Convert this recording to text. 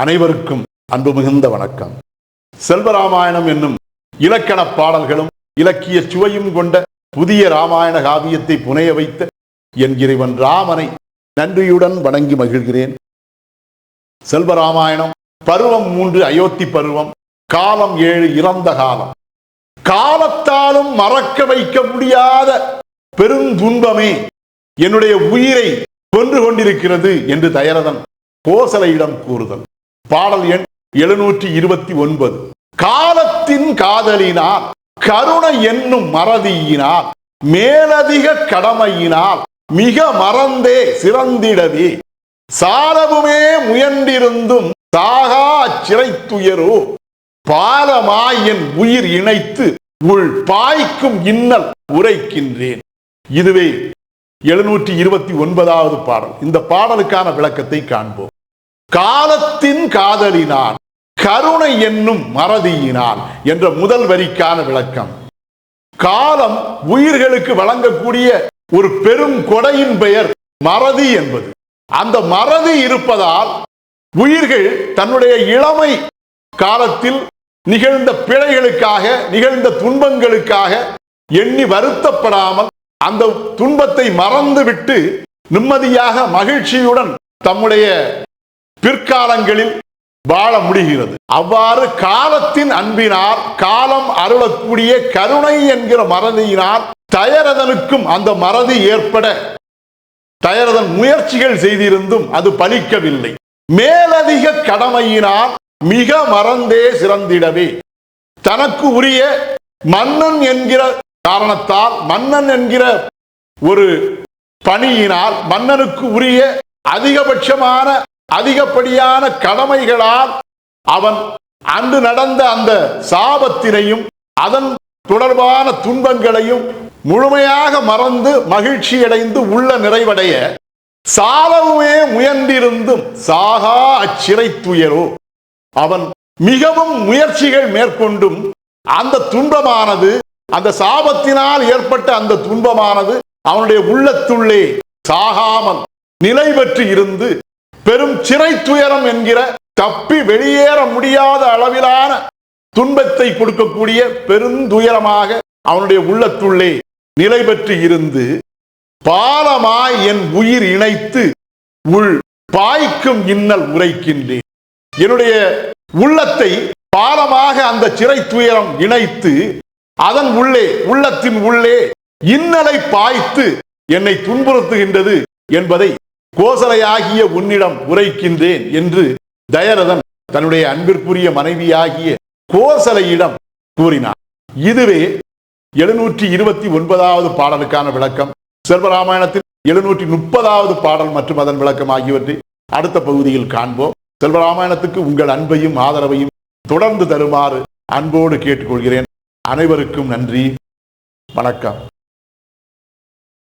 அனைவருக்கும் அன்பு மிகுந்த வணக்கம். செல்வராமாயணம் என்னும் இலக்கண பாடல்களும் இலக்கிய சுவையும் கொண்ட புதிய ராமாயண காவியத்தை புனைய வைத்த என் இறைவன் ராமனை நன்றியுடன் வணங்கி மகிழ்கிறேன். செல்வராமாயணம் பருவம் மூன்று அயோத்தி பருவம் காலம் ஏழு இறந்த காலம். காலத்தாலும் மறக்க வைக்க முடியாத பெருந்துன்பமே என்னுடைய உயிரை கொன்று கொண்டிருக்கிறது என்று தயரதன் கோசலையிடம் கூறுதல். பாடல் எண் எழுநூற்றி இருபத்தி ஒன்பது. காலத்தின் காதலினால் கருணை என்னும் மறதியினால் மேலதிக கடமையினால் மிக மறந்தே சிறந்திடவே. சாரவுமே முயன்றிருந்தும் சாகா சிறைத்துயரோ பாலமாய் என் உயிர் இணைத்து உள் பாய்க்கும் இன்னல் உரைக்கின்றேன். இதுவே எழுநூற்றி இருபத்தி ஒன்பதாவது பாடல். இந்த பாடலுக்கான விளக்கத்தை காண்போம். காலத்தின் காதலினால் கருணை என்னும் மறதியினால் என்ற முதல் வரிக்கான விளக்கம். காலம் உயிர்களுக்கு வழங்கக்கூடிய ஒரு பெரும் கொடையின் பெயர் மறதி என்பது. அந்த மறதி இருப்பதால் உயிர்கள் தன்னுடைய இளமை காலத்தில் நிகழ்ந்த பிழைகளுக்காக நிகழ்ந்த துன்பங்களுக்காக எண்ணி வருத்தப்படாமல் அந்த துன்பத்தை மறந்துவிட்டு நிம்மதியாக மகிழ்ச்சியுடன் தம்முடைய பிற்காலங்களில் வாழ முடிகிறது. அவ்வாறு காலத்தின் அன்பினால் காலம் அருளக்கூடிய கருணை என்கிற மறதியினால் தயரதனுக்கும் அந்த மறதி ஏற்பட தயரதன் முயற்சிகள் செய்திருந்தும் அது பலிக்கவில்லை. மேலதிக கடமையினால் மிக மறந்தே சிறந்திடவே. தனக்கு உரிய மன்னன் என்கிற காரணத்தால் மன்னன் என்கிற ஒரு பணியினால் மன்னனுக்கு உரிய அதிகபட்சமான அதிகப்படியான கடமைகளால் அவன் அன்று நடந்த அந்த சாபத்தினையும் அதன் தொடர்பான துன்பங்களையும் முழுமையாக மறந்து மகிழ்ச்சியடைந்து உள்ள நிறைவடைய சாலவுமே முயன்றிருந்தும் சாகா அச்சிறை துயரோ அவன் மிகவும் முயற்சிகள் மேற்கொண்டும் அந்த துன்பமானது அந்த சாபத்தினால் ஏற்பட்ட அந்த துன்பமானது அவனுடைய உள்ளத்துள்ளே சாகாமல் நிலை பெற்று இருந்து பெரும் சிறை துயரம் என்கிற தப்பி வெளியேற முடியாத அளவிலான துன்பத்தை கொடுக்கக்கூடிய பெருந்துயரமாக அவனுடைய உள்ளத்துள்ளே நிலை பெற்று இருந்து பாலமாய் என் உயிர் இணைத்து உள் பாய்க்கும் இன்னல் உரைக்கின்றேன். என்னுடைய உள்ளத்தை பாலமாக அந்த சிறை துயரம் இணைத்து அதன் உள்ளே உள்ளத்தின் உள்ளே இன்னலை பாய்த்து என்னை துன்புறுத்துகின்றது என்பதை கோசலையாகிய உன்னிடம் உரைக்கின்றேன் என்று தயரதன் தன்னுடைய அன்பிற்குரிய மனைவியாகிய கோசலையிடம் கூறினார் இதுவே எழுநூற்றி இருபத்தி ஒன்பதாவது பாடலுக்கான விளக்கம். செல்வராமாயணத்தில் எழுநூற்றி முப்பதாவது பாடல் மற்றும் அதன் விளக்கம் ஆகியவற்றை அடுத்த பகுதியில் காண்போம். செல்வராமாயணத்துக்கு உங்கள் அன்பையும் ஆதரவையும் தொடர்ந்து தருமாறு அன்போடு கேட்டுக்கொள்கிறேன். அனைவருக்கும் நன்றி. வணக்கம்.